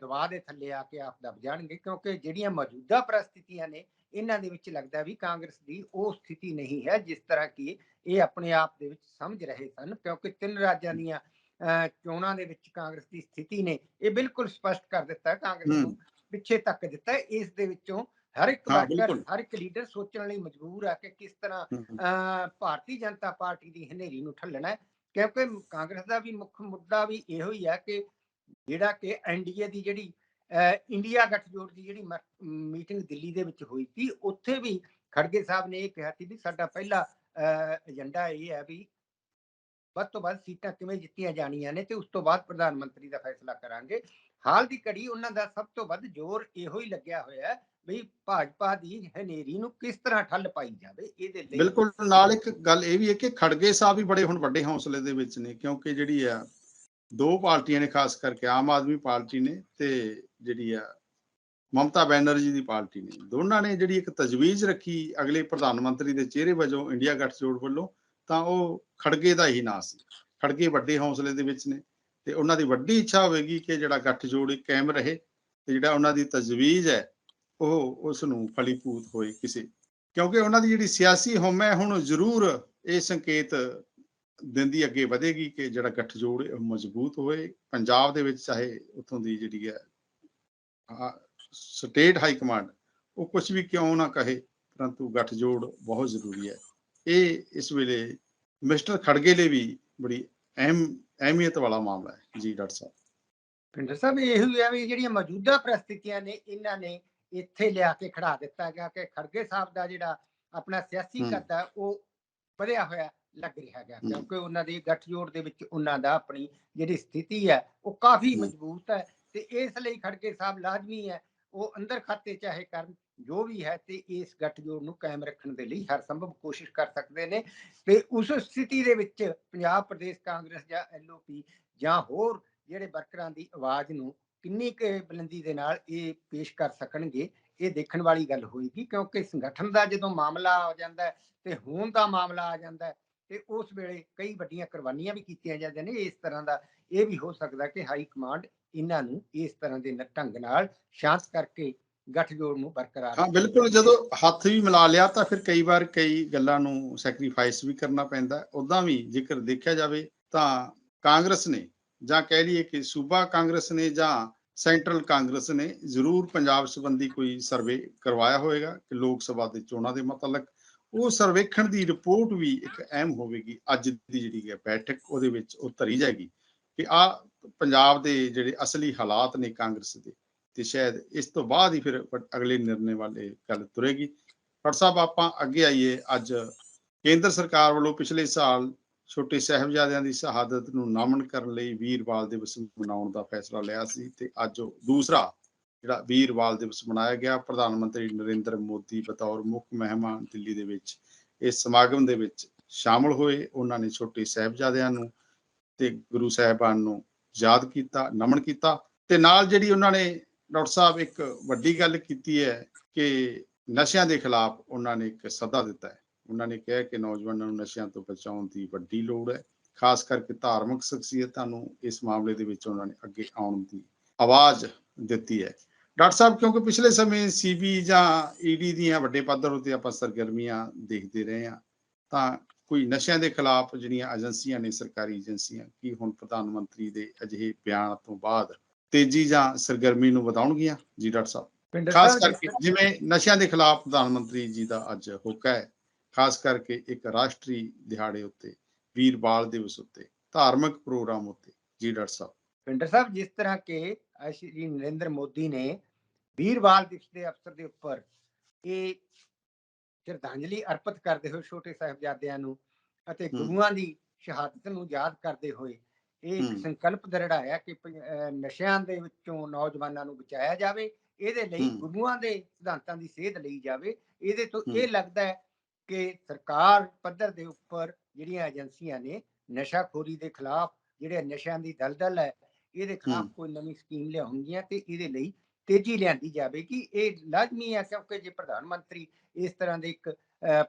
ਦਬਾਅ ਦੇ ਥੱਲੇ ਆ ਕੇ ਆਪ ਦਬ ਜਾਣਗੇ ਕਿਉਂਕਿ ਜਿਹੜੀਆਂ ਮੌਜੂਦਾ ਪ੍ਰਸਥਿਤੀਆਂ ਨੇ ਇਹਨਾਂ ਦੇ ਵਿੱਚ ਲੱਗਦਾ ਵੀ ਕਾਂਗਰਸ ਦੀ ਉਹ ਸਥਿਤੀ ਨਹੀਂ ਹੈ ਜਿਸ ਤਰ੍ਹਾਂ ਕਿ ਇਹ ਆਪਣੇ ਆਪ ਦੇ ਵਿੱਚ ਸਮਝ ਰਹੇ ਸਨ ਕਿਉਂਕਿ ਤਿੰਨ ਰਾਜਾਂ ਦੀਆਂ ਚੋਣਾਂ ਦੇ ਵਿੱਚ ਕਾਂਗਰਸ ਦੀ ਸਥਿਤੀ ਨੇ ਇਹ ਬਿਲਕੁਲ ਸਪਸ਼ਟ ਕਰ ਦਿੱਤਾ ਕਾਂਗਰਸ ਨੂੰ। ਪਿੱਛੇ ਤੱਕ ਦਿੱਤਾ। ਇਸ ਦੇ ਵਿੱਚੋਂ ਹਰ ਇੱਕ ਵਰਕਰ। ਹਰ ਇੱਕ ਲੀਡਰ ਸੋਚਣ ਲਈ ਮਜਬੂਰ ਆ ਕਿ ਕਿਸ ਤਰ੍ਹਾਂ ਭਾਰਤੀ ਜਨਤਾ ਪਾਰਟੀ ਦੀ ਹਨੇਰੀ ਨੂੰ ਠੱਲਣਾ ਕਿਉਂਕਿ ਕਾਂਗਰਸ ਦਾ ਵੀ ਮੁੱਖ ਮੁੱਦਾ ਵੀ ਇਹੋ ਹੀ ਹੈ ਕਿ ਜਿਹੜਾ ਕਿ ਐਨਡੀਏ ਦੀ ਜਿਹੜੀ ਇੰਡੀਆ ਗੱਠਜੋੜ ਦੀ ਜਿਹੜੀ ਮੀਟਿੰਗ ਦਿੱਲੀ ਦੇ ਵਿੱਚ ਹੋਈ ਸੀ ਉੱਥੇ ਵੀ ਖੜਗੇ ਸਾਹਿਬ ਨੇ ਇਹ ਕਿਹਾ ਸੀ ਵੀ ਸਾਡਾ ਪਹਿਲਾ ਏਜੰਡਾ ਇਹ ਹੈ ਵੀ ਵੱਧ ਤੋਂ ਵੱਧ ਸੀਟਾਂ ਕਿਵੇਂ ਜਿੱਤੀਆਂ ਜਾਣੀਆਂ ਨੇ ਤੇ ਉਸ ਤੋਂ ਬਾਅਦ ਪ੍ਰਧਾਨ ਮੰਤਰੀ ਦਾ ਫੈਸਲਾ ਕਰਾਂਗੇ। ਹਾਲ ਦੀ ਘੜੀ ਉਹਨਾਂ ਦਾ ਸਭ ਤੋਂ ਵੱਧ ਜ਼ੋਰ ਇਹੋ ਹੀ ਲੱਗਿਆ ਹੋਇਆ ਹੈ ਵੀ ਭਾਜਪਾ ਦੀ ਹਨੇਰੀ ਨੂੰ ਕਿਸ ਤਰ੍ਹਾਂ ਠੱਲ ਪਾਈ ਜਾਵੇ, ਇਹਦੇ ਲਈ ਬਿਲਕੁਲ, ਨਾਲ ਇੱਕ ਗੱਲ ਇਹ ਵੀ ਹੈ ਕਿ ਖੜਗੇ ਸਾਹਿਬ ਵੀ ਬੜੇ ਹੁਣ ਵੱਡੇ ਹੌਸਲੇ ਦੇ ਵਿੱਚ ਨੇ, ਕਿਉਂਕਿ ਜਿਹੜੀ ਆ, ਦੋ ਪਾਰਟੀਆਂ ਨੇ ਖਾਸ ਕਰਕੇ, ਆਮ ਆਦਮੀ ਪਾਰਟੀ ਨੇ ਤੇ ਜਿਹੜੀ ਆ ਮਮਤਾ ਬੈਨਰਜੀ ਦੀ ਪਾਰਟੀ ਨੇ। ਦੋਨਾਂ ਨੇ ਜਿਹੜੀ ਇੱਕ ਤਜਵੀਜ਼ ਰੱਖੀ ਅਗਲੇ ਪ੍ਰਧਾਨ ਮੰਤਰੀ ਦੇ ਚਿਹਰੇ ਵਜੋਂ ਇੰਡੀਆ ਗੱਠਜੋੜ ਵੱਲੋਂ, ਤਾਂ ਉਹ ਖੜਗੇ ਦਾ ਹੀ ਨਾਂ ਸੀ। ਖੜਗੇ ਵੱਡੇ ਹੌਸਲੇ ਦੇ ਵਿੱਚ ਨੇ ਤੇ ਉਹਨਾਂ ਦੀ ਵੱਡੀ ਇੱਛਾ ਹੋਵੇਗੀ ਕਿ ਜਿਹੜਾ ਗੱਠਜੋੜ ਕਾਇਮ ਰਹੇ ਤੇ ਜਿਹੜਾ ਉਹਨਾਂ ਦੀ ਤਜਵੀਜ਼ ਹੈ ਉਹ ਉਸ ਨੂੰ ਫਲੀਭੂਤ ਹੋਏ ਕਿਸੇ। ਕਿਉਂਕਿ ਉਹਨਾਂ ਦੀ ਜਿਹੜੀ ਸਿਆਸੀ ਹਉਮੈ ਹੁਣ ਜ਼ਰੂਰ ਇਹ ਸੰਕੇਤ ਦਿੰਦੀ ਅੱਗੇ ਵਧੇਗੀ ਕਿ ਜਿਹੜਾ ਗੱਠਜੋੜ ਮਜ਼ਬੂਤ ਹੋਏ। ਪੰਜਾਬ ਦੇ ਵਿੱਚ ਚਾਹੇ ਉੱਥੋਂ ਦੀ ਜਿਹੜੀ ਹੈ ਸਟੇਟ ਹਾਈ ਕਮਾਂਡ, ਉਹ ਕੁਝ ਵੀ ਕਿਉਂ ਨਾ ਕਹੇ, ਪਰੰਤੂ ਗੱਠਜੋੜ ਬਹੁਤ ਜ਼ਰੂਰੀ ਹੈ। ਇਹ ਇਸ ਵੇਲੇ ਮਿਸਟਰ ਖੜਗੇ ਲਈ ਵੀ ਬੜੀ ਅਹਿਮ, ਅਹਿਮੀਅਤ ਵਾਲਾ ਮਾਮਲਾ ਹੈ। ਜੀ ਡਾਕਟਰ ਸਾਹਿਬ। ਪਿੰਡਰ ਸਾਹਿਬ, ਇਹੋ ਹੀ ਵੀ ਜਿਹੜੀਆਂ ਮੌਜੂਦਾ ਪ੍ਰਸਥਿਤੀਆਂ ਨੇ, ਇਹਨਾਂ ਨੇ ਇੱਥੇ ਲਿਆ ਕੇ ਖੜਾ ਦਿੱਤਾ ਗਿਆ ਕਿ ਖੜਗੇ ਸਾਹਿਬ ਦਾ ਜਿਹੜਾ ਆਪਣਾ ਸਿਆਸੀ। ਕੱਦ ਹੈ ਉਹ ਵਧਿਆ ਹੋਇਆ ਲੱਗ ਰਿਹਾ ਹੈ। ਕਿਉਂਕਿ ਉਹਨਾਂ ਦੀ ਗੱਠਜੋੜ ਦੇ ਵਿੱਚ ਉਹਨਾਂ ਦਾ ਆਪਣੀ ਜਿਹੜੀ ਸਥਿਤੀ ਹੈ ਉਹ ਕਾਫੀ। ਮਜ਼ਬੂਤ ਹੈ ਤੇ ਇਸ ਲਈ ਖੜਗੇ ਸਾਹਿਬ ਲਾਜ਼ਮੀ ਹੈ ਉਹ ਅੰਦਰ ਖਾਤੇ ਚਾਹੇ ਕਰਨ ਜੋ ਵੀ ਹੈ ਤੇ ਇਸ ਗੱਠਜੋੜ ਨੂੰ ਕਾਇਮ ਰੱਖਣ ਦੇ ਲਈ ਹਰ ਸੰਭਵ ਕੋਸ਼ਿਸ਼ ਕਰ ਸਕਦੇ ਨੇ ਤੇ ਉਸ ਸਥਿਤੀ ਦੇ ਵਿੱਚ ਪੰਜਾਬ ਪ੍ਰਦੇਸ਼ ਕਾਂਗਰਸ ਜਾਂ ਐਲਓਪੀ ਜਾਂ ਹੋਰ ਜਿਹੜੇ ਵਰਕਰਾਂ ਦੀ ਆਵਾਜ਼ ਨੂੰ ਕਿੰਨੀ ਕੁ ਬੁਲੰਦੀ ਦੇ ਨਾਲ ਇਹ ਪੇਸ਼ ਕਰ ਸਕਣਗੇ ਇਹ ਦੇਖਣ ਵਾਲੀ ਗੱਲ ਹੋਏਗੀ ਕਿਉਂਕਿ ਸੰਗਠਨ ਦਾ ਜਦੋਂ ਮਾਮਲਾ ਆ ਜਾਂਦਾ ਤੇ ਹੋਣ ਦਾ ਮਾਮਲਾ ਆ ਜਾਂਦਾ ਤੇ ਉਸ ਵੇਲੇ ਕਈ ਵੱਡੀਆਂ ਕੁਰਬਾਨੀਆਂ ਵੀ ਕੀਤੀਆਂ ਜਾਂਦੀਆਂ ਨੇ ਇਸ ਤਰ੍ਹਾਂ ਦਾ ਇਹ ਵੀ ਹੋ ਸਕਦਾ ਕਿ ਹਾਈ ਕਮਾਂਡ ਇਹਨਾਂ ਨੂੰ ਇਸ ਤਰ੍ਹਾਂ ਦੇ ਢੰਗ ਨਾਲ ਸ਼ਾਂਤ ਕਰਕੇ ਗੱਠਜੋੜ ਨੂੰ ਬਰਕਰਾਰ ਹਾਂ ਬਿਲਕੁਲ ਜਦੋਂ ਹੱਥ ਵੀ ਮਿਲਾ ਲਿਆ ਤਾਂ ਫਿਰ ਕਈ ਵਾਰ ਕਈ ਗੱਲਾਂ ਨੂੰ ਸੈਕਰੀਫਾਈਸ ਵੀ ਕਰਨਾ ਪੈਂਦਾ ਉਦਾਂ ਵੀ ਜੇਕਰ ਦੇਖਿਆ ਜਾਵੇ ਤਾਂ ਕਾਂਗਰਸ ਨੇ ਜਾਂ ਕਹਿ ਲਈਏ ਕਿ ਸੂਬਾ ਕਾਂਗਰਸ ਨੇ ਜਾਂ ਸੈਂਟਰਲ ਕਾਂਗਰਸ ਨੇ ਜ਼ਰੂਰ ਪੰਜਾਬ ਸੰਬੰਧੀ ਕੋਈ ਸਰਵੇ ਕਰਵਾਇਆ ਹੋਵੇਗਾ ਕਿ ਲੋਕ ਸਭਾ ਦੇ ਚੋਣਾਂ ਦੇ ਮੁਤਲਕ ਉਹ ਸਰਵੇਖਣ ਦੀ ਰਿਪੋਰਟ ਵੀ ਇੱਕ ਅਹਿਮ ਹੋਵੇਗੀ। ਅੱਜ ਦੀ ਜਿਹੜੀ ਹੈ ਬੈਠਕ, ਉਹਦੇ ਵਿੱਚ ਉਹ ਧਰੀ ਜਾਏਗੀ ਕਿ ਆ ਪੰਜਾਬ ਦੇ ਜਿਹੜੇ ਅਸਲੀ ਹਾਲਾਤ ਨੇ ਕਾਂਗਰਸ ਦੇ, ਤੇ ਸ਼ਾਇਦ ਇਸ ਤੋਂ ਬਾਅਦ ਹੀ ਫਿਰ ਅਗਲੇ ਨਿਰਣੇ ਵਾਲੇ ਗੱਲ ਤੁਰੇਗੀ। ਪਰ ਸਾਹਿਬ, ਆਪਾਂ ਅੱਗੇ ਆਈਏ। ਅੱਜ ਕੇਂਦਰ ਸਰਕਾਰ ਵੱਲੋਂ ਪਿਛਲੇ ਸਾਲ ਛੋਟੇ ਸਾਹਿਬਜ਼ਾਦਿਆਂ ਦੀ ਸ਼ਹਾਦਤ ਨੂੰ ਨਮਨ ਕਰਨ ਲਈ ਵੀਰਵਾਲ ਦਿਵਸ ਮਨਾਉਣ ਦਾ ਫੈਸਲਾ ਲਿਆ ਸੀ ਤੇ ਅੱਜ ਉਹ ਦੂਸਰਾ ਜਿਹੜਾ ਵੀਰਵਾਲ ਦਿਵਸ ਮਨਾਇਆ ਗਿਆ, ਪ੍ਰਧਾਨ ਮੰਤਰੀ ਨਰਿੰਦਰ ਮੋਦੀ ਬਤੌਰ ਮੁੱਖ ਮਹਿਮਾਨ ਦਿੱਲੀ ਦੇ ਵਿੱਚ ਇਸ ਸਮਾਗਮ ਦੇ ਵਿੱਚ ਸ਼ਾਮਲ ਹੋਏ। ਉਹਨਾਂ ਨੇ ਛੋਟੇ ਸਾਹਿਬਜ਼ਾਦਿਆਂ ਨੂੰ ਤੇ ਗੁਰੂ ਸਾਹਿਬਾਨ ਨੂੰ ਯਾਦ ਕੀਤਾ, ਨਮਨ ਕੀਤਾ ਤੇ ਨਾਲ ਜਿਹੜੀ ਉਹਨਾਂ ਨੇ ਡਾਕਟਰ ਸਾਹਿਬ ਇੱਕ ਵੱਡੀ ਗੱਲ ਕੀਤੀ ਹੈ ਕਿ ਨਸ਼ਿਆਂ ਦੇ ਖਿਲਾਫ ਉਹਨਾਂ ਨੇ ਇੱਕ ਸੱਦਾ ਦਿੱਤਾ ਹੈ। ਉਹਨਾਂ ਨੇ ਕਿਹਾ ਕਿ ਨੌਜਵਾਨਾਂ ਨੂੰ ਨਸ਼ਿਆਂ ਤੋਂ ਬਚਾਉਣ ਦੀ ਵੱਡੀ ਲੋੜ ਹੈ। ਖਾਸ ਕਰਕੇ ਧਾਰਮਿਕ ਸ਼ਖਸੀਅਤਾਂ ਨੂੰ ਇਸ ਮਾਮਲੇ ਦੇ ਵਿੱਚ ਉਹਨਾਂ ਨੇ ਅੱਗੇ ਆਉਣ ਦੀ ਆਵਾਜ਼ ਦਿੱਤੀ ਹੈ। ਡਾਕਟਰ ਸਾਹਿਬ ਕਿਉਂਕਿ ਪਿਛਲੇ ਸਮੇਂ ਸੀਬੀ ਜਾਂ ਈਡੀ ਦੀਆਂ ਵੱਡੇ ਪੱਧਰ ਉੱਤੇ ਆਪਾਂ ਸਰਗਰਮੀਆਂ ਦੇਖਦੇ ਰਹੇ ਹਾਂ ਤਾਂ ਕੋਈ ਨਸ਼ਿਆਂ ਦੇ ਖਿਲਾਫ ਜਿਹੜੀਆਂ ਏਜੰਸੀਆਂ ਨੇ ਸਰਕਾਰੀ ਏਜੰਸੀਆਂ ਕੀ ਹੁਣ ਪ੍ਰਧਾਨ ਮੰਤਰੀ ਦੇ ਅਜਿਹੇ ਬਿਆਨ ਤੋਂ ਬਾਅਦ ਤੇਜ਼ੀ ਜਾਂ ਸਰਗਰਮੀ ਨੂੰ ਵਧਾਉਣਗੀਆਂ? ਜੀ ਡਾਕਟਰ ਸਾਹਿਬ ਖਾਸ ਕਰਕੇ ਜਿਵੇਂ ਨਸ਼ਿਆਂ ਦੇ ਖਿਲਾਫ ਪ੍ਰਧਾਨ ਮੰਤਰੀ ਜੀ ਦਾ ਅੱਜ ਹੁਕਮ ਹੈ ਖਾਸ ਕਰਕੇ ਇੱਕ ਰਾਸ਼ਟਰੀ ਦਿਹਾੜੇ ਉੱਤੇ ਵੀਰ ਬਾਲ ਦਿਵਸ ਉੱਤੇ ਧਾਰਮਿਕ ਪ੍ਰੋਗਰਾਮ ਉੱਤੇ ਜੀ ਡਾਕਟਰ ਸਾਹਿਬ ਪਿੰਡਰ ਸਾਹਿਬ ਜਿਸ ਤਰ੍ਹਾਂ ਕਿ ਸ਼੍ਰੀ ਨਰਿੰਦਰ ਮੋਦੀ ਨੇ ਵੀਰਵਾਲ ਦਿਵਸ ਦੇ ਅਵਸਰ ਦੇ ਉੱਪਰ ਇਹ ਸ਼ਰਧਾਂਜਲੀ ਅਰਪਿਤ ਕਰਦੇ ਹੋਏ ਛੋਟੇ ਸਾਹਿਬਜ਼ਾਦਿਆਂ ਨੂੰ ਅਤੇ। ਗੁਰੂਆਂ ਦੀ ਸ਼ਹਾਦਤ ਨੂੰ ਯਾਦ ਕਰਦੇ ਹੋਏ ਇਹ ਇੱਕ। ਸੰਕਲਪ ਦਰੜਾਇਆ ਕਿ ਨਸ਼ਿਆਂ ਦੇ ਵਿੱਚੋਂ ਨੌਜਵਾਨਾਂ ਨੂੰ ਬਚਾਇਆ ਜਾਵੇ ਇਹਦੇ ਲਈ। ਗੁਰੂਆਂ ਦੇ ਸਿਧਾਂਤਾਂ ਦੀ ਸੇਧ ਲਈ ਜਾਵੇ ਇਹਦੇ ਤੋਂ। ਇਹ ਲੱਗਦਾ ਹੈ ਕਿ ਸਰਕਾਰ ਪੱਧਰ ਦੇ ਉੱਪਰ ਜਿਹੜੀਆਂ ਏਜੰਸੀਆਂ ਨੇ ਨਸ਼ਾਖੋਰੀ ਦੇ ਖਿਲਾਫ ਜਿਹੜੇ ਨਸ਼ਿਆਂ ਦੀ ਦਲਦਲ ਹੈ ਇਹਦੇ ਖਿਲਾਫ। ਕੋਈ ਨਵੀਂ ਸਕੀਮ ਲਿਆਉਣਗੀਆਂ ਤੇ ਇਹਦੇ ਲਈ ਤੇਜ਼ੀ ਲਿਆਂਦੀ ਜਾਵੇਗੀ ਇਹ ਲਾਜ਼ਮੀ ਹੈ ਕਿਉਂਕਿ ਜੇ ਪ੍ਰਧਾਨ ਮੰਤਰੀ ਇਸ ਤਰ੍ਹਾਂ ਦੇ ਇੱਕ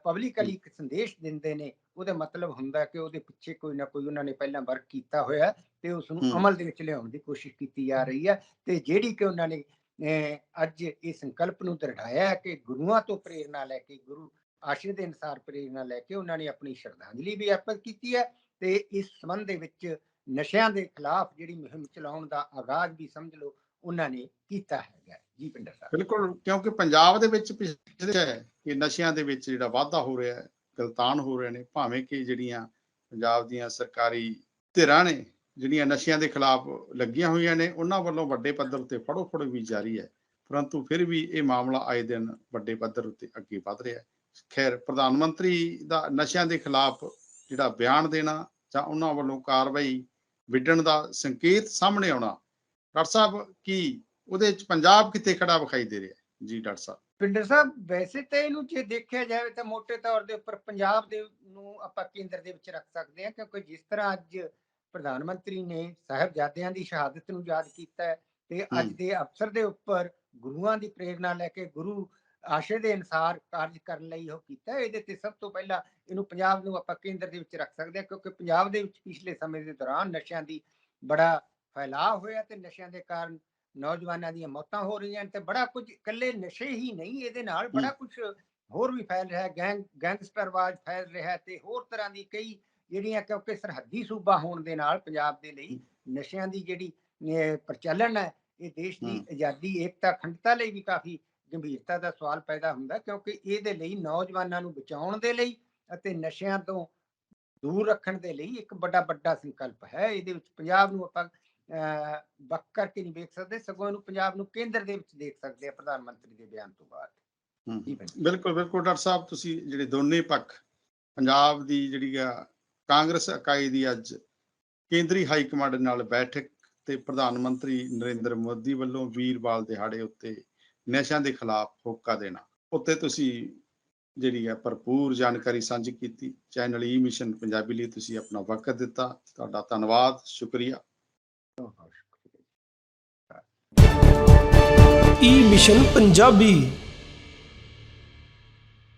ਪਬਲਿਕਲੀ ਇੱਕ ਸੰਦੇਸ਼ ਦਿੰਦੇ ਨੇ ਉਹਦਾ ਮਤਲਬ ਹੁੰਦਾ ਕਿ ਉਹਦੇ ਪਿੱਛੇ ਕੋਈ ਨਾ ਕੋਈ ਉਹਨਾਂ ਨੇ ਪਹਿਲਾਂ ਵਰਕ ਕੀਤਾ ਹੋਇਆ ਤੇ ਉਸ ਨੂੰ। ਅਮਲ ਦੇ ਵਿੱਚ ਲਿਆਉਣ ਦੀ ਕੋਸ਼ਿਸ਼ ਕੀਤੀ ਜਾ ਰਹੀ ਹੈ ਤੇ ਜਿਹੜੀ ਕਿ ਉਹਨਾਂ ਨੇ ਅੱਜ ਇਹ ਸੰਕਲਪ ਨੂੰ ਦਰਸਾਇਆ ਹੈ ਕਿ ਗੁਰੂਆਂ ਤੋਂ ਪ੍ਰੇਰਣਾ ਲੈ ਕੇ ਗੁਰੂ ਆਸ਼ੇ ਦੇ ਅਨੁਸਾਰ ਪ੍ਰੇਰਣਾ ਲੈ ਕੇ ਉਹਨਾਂ ਨੇ ਆਪਣੀ ਸ਼ਰਧਾਂਜਲੀ ਵੀ ਅਰਪਿਤ ਕੀਤੀ ਹੈ ਤੇ ਇਸ ਸੰਬੰਧ ਦੇ ਵਿੱਚ ਨਸ਼ਿਆਂ ਦੇ ਖਿਲਾਫ ਜਿਹੜੀ ਮੁਹਿੰਮ ਚਲਾਉਣ ਦਾ ਆਗਾਜ਼ ਵੀ ਸਮਝ ਲਓ ਉਹਨਾਂ ਨੇ ਕੀਤਾ ਹੈਗਾ ਜੀ ਪਿੰਡਰ ਸਾਹਿਬ। ਬਿਲਕੁਲ, ਕਿਉਂਕਿ ਪੰਜਾਬ ਦੇ ਵਿੱਚ ਪਿਛਲੇ ਕਿ ਨਸ਼ਿਆਂ ਦੇ ਵਿੱਚ ਜਿਹੜਾ ਵਾਧਾ ਹੋ ਰਿਹਾ ਹੈ, ਗਲਤਾਨ ਹੋ ਰਹੇ ਨੇ, ਭਾਵੇਂ ਕਿ ਜਿਹੜੀਆਂ ਪੰਜਾਬ ਦੀਆਂ ਸਰਕਾਰੀ ਧਿਰਾਂ ਨੇ, ਜਿਹੜੀਆਂ ਨਸ਼ਿਆਂ ਦੇ ਖਿਲਾਫ ਲੱਗੀਆਂ ਹੋਈਆਂ ਨੇ, ਉਹਨਾਂ ਵੱਲੋਂ ਵੱਡੇ ਪੱਧਰ ਉੱਤੇ ਫੜੋ ਫੜੋ ਵੀ ਜਾਰੀ ਹੈ, ਪਰੰਤੂ ਫਿਰ ਵੀ ਇਹ ਮਾਮਲਾ ਆਏ ਦਿਨ ਵੱਡੇ ਪੱਧਰ ਉੱਤੇ ਅੱਗੇ ਵਧ ਰਿਹਾ ਹੈ। ਖੈਰ ਪ੍ਰਧਾਨ ਮੰਤਰੀ ਦਾ ਨਸ਼ਿਆਂ ਦੇ ਖਿਲਾਫ ਜਿਹੜਾ ਬਿਆਨ ਦੇਣਾ ਜਾਂ ਉਹਨਾਂ ਵੱਲੋਂ ਕਾਰਵਾਈ ਵਿੱਢਣ ਦਾ ਸੰਕੇਤ ਸਾਹਮਣੇ ਆਉਣਾ ਡਾਕਟਰ ਸਾਹਿਬ ਕੀ ਉਹਦੇ ਵਿੱਚ ਪੰਜਾਬ ਕਿੱਥੇ ਖੜਾ ਵਿਖਾਈ ਦੇ ਰਿਹਾ ਜੀ ਡਾਕਟਰ ਸਾਹਿਬ ਪਿੰਡਰ ਸਾਹਿਬ ਵੈਸੇ ਤਾਂ ਇਹਨੂੰ ਜੇ ਦੇਖਿਆ ਜਾਵੇ ਤਾਂ ਮੋٹے ਤੌਰ ਦੇ ਉੱਪਰ ਪੰਜਾਬ ਦੇ ਨੂੰ ਆਪਾਂ ਕੇਂਦਰ ਦੇ ਵਿੱਚ ਰੱਖ ਸਕਦੇ ਹਾਂ ਕਿਉਂਕਿ ਜਿਸ ਤਰ੍ਹਾਂ ਅੱਜ ਪ੍ਰਧਾਨ ਮੰਤਰੀ ਨੇ ਸਾਹਿਬਜ਼ਾਦਿਆਂ ਦੀ ਸ਼ਹਾਦਤ ਨੂੰ ਯਾਦ ਕੀਤਾ ਤੇ ਅੱਜ। ਦੇ ਅਵਸਰ ਦੇ ਉੱਪਰ ਗੁਰੂਆਂ ਦੀ ਪ੍ਰੇਰਣਾ ਲੈ ਕੇ ਗੁਰੂ ਆਸ਼ੇ ਦੇ ਅਨੁਸਾਰ ਕਾਰਜ ਕਰਨ ਲਈ ਉਹ ਕੀਤਾ। ਇਹਦੇ ਤੇ ਸਭ ਤੋਂ ਪਹਿਲਾਂ ਇਹਨੂੰ ਪੰਜਾਬ ਨੂੰ ਆਪਾਂ ਕੇਂਦਰ ਦੇ ਵਿੱਚ ਰੱਖ ਸਕਦੇ ਹਾਂ ਕਿਉਂਕਿ ਪੰਜਾਬ ਦੇ ਵਿੱਚ ਪਿਛਲੇ ਸਮੇਂ ਦੇ ਦੌਰਾਨ ਨਸ਼ਿਆਂ ਦੀ ਬੜਾ ਫੈਲਾਅ ਹੋਇਆ ਤੇ ਨਸ਼ਿਆਂ ਦੇ ਕਾਰਨ ਨੌਜਵਾਨਾਂ ਦੀਆਂ ਮੌਤਾਂ ਹੋ ਰਹੀਆਂ ਤੇ ਬੜਾ ਕੁਝ ਇਕੱਲੇ ਨਸ਼ੇ ਹੀ ਨਹੀਂ ਇਹਦੇ ਨਾਲ ਬੜਾ ਕੁਝ ਹੋਰ ਵੀ ਫੈਲ ਰਿਹਾ ਹੈ ਗੈਂਗ ਗੈਂਗਸਟਰਵਾਜ ਫੈਲ ਰਿਹਾ ਤੇ ਹੋਰ ਤਰ੍ਹਾਂ ਦੀ ਕਈ ਜਿਹੜੀਆਂ ਕਿਉਂਕਿ ਸਰਹੱਦੀ ਸੂਬਾ ਹੋਣ ਦੇ ਨਾਲ ਪੰਜਾਬ ਦੇ ਲਈ ਨਸ਼ਿਆਂ ਦੀ ਜਿਹੜੀ ਪ੍ਰਚਲਨ ਹੈ ਇਹ ਦੇਸ਼ ਦੀ। ਆਜ਼ਾਦੀ ਏਕਤਾ ਅਖੰਡਤਾ ਲਈ ਵੀ ਕਾਫੀ ਗੰਭੀਰਤਾ ਦਾ ਸਵਾਲ ਪੈਦਾ ਹੁੰਦਾ ਕਿਉਂਕਿ ਇਹਦੇ ਲਈ ਨੌਜਵਾਨਾਂ ਨੂੰ ਬਚਾਉਣ ਦੇ ਲਈ ਅਤੇ ਨਸ਼ਿਆਂ ਤੋਂ ਦੂਰ ਰੱਖਣ ਦੇ ਲਈ ਇੱਕ ਵੱਡਾ ਵੱਡਾ ਸੰਕਲਪ ਹੈ। ਇਹਦੇ ਵਿੱਚ ਪੰਜਾਬ ਨੂੰ ਆਪਾਂ ਵੱਖ ਕਰਕੇ ਨਹੀਂ ਵੇਖ ਸਕਦੇ ਸਗੋਂ ਇਹਨੂੰ ਪੰਜਾਬ ਨੂੰ ਕੇਂਦਰ ਦੇ ਵਿੱਚ ਦੇਖ ਸਕਦੇ ਆ ਪ੍ਰਧਾਨ ਮੰਤਰੀ ਦੇ ਬਿਆਨ ਤੋਂ ਬਾਅਦ। ਬਿਲਕੁਲ ਬਿਲਕੁਲ ਡਾਕਟਰ ਸਾਹਿਬ ਤੁਸੀਂ ਜਿਹੜੇ ਦੋਨੇ ਪੱਖ ਪੰਜਾਬ ਦੀ ਜਿਹੜੀ ਆ ਕਾਂਗਰਸ ਇਕਾਈ ਦੀ ਅੱਜ ਕੇਂਦਰੀ ਹਾਈ ਕਮਾਂਡ ਨਾਲ ਬੈਠਕ ਤੇ ਪ੍ਰਧਾਨ ਮੰਤਰੀ ਨਰਿੰਦਰ ਮੋਦੀ ਵੱਲੋਂ ਵੀਰਵਾਲ ਦਿਹਾੜੇ ਉੱਤੇ ਨਸ਼ਿਆਂ ਦੇ ਖਿਲਾਫ ਹੋਕਾ ਦੇਣਾ। ਉੱਤੇ ਤੁਸੀਂ ਜਿਹੜੀ ਹੈ ਭਰਪੂਰ ਜਾਣਕਾਰੀ ਸਾਂਝੀ ਕੀਤੀ। Channel e E mission Punjabi ਲਈ ਤੁਸੀਂ ਆਪਣਾ ਵਕਤ ਦਿੱਤਾ। ਤੁਹਾਡਾ ਧੰਨਵਾਦ, ਸ਼ੁਕਰੀਆ। e E mission Punjabi.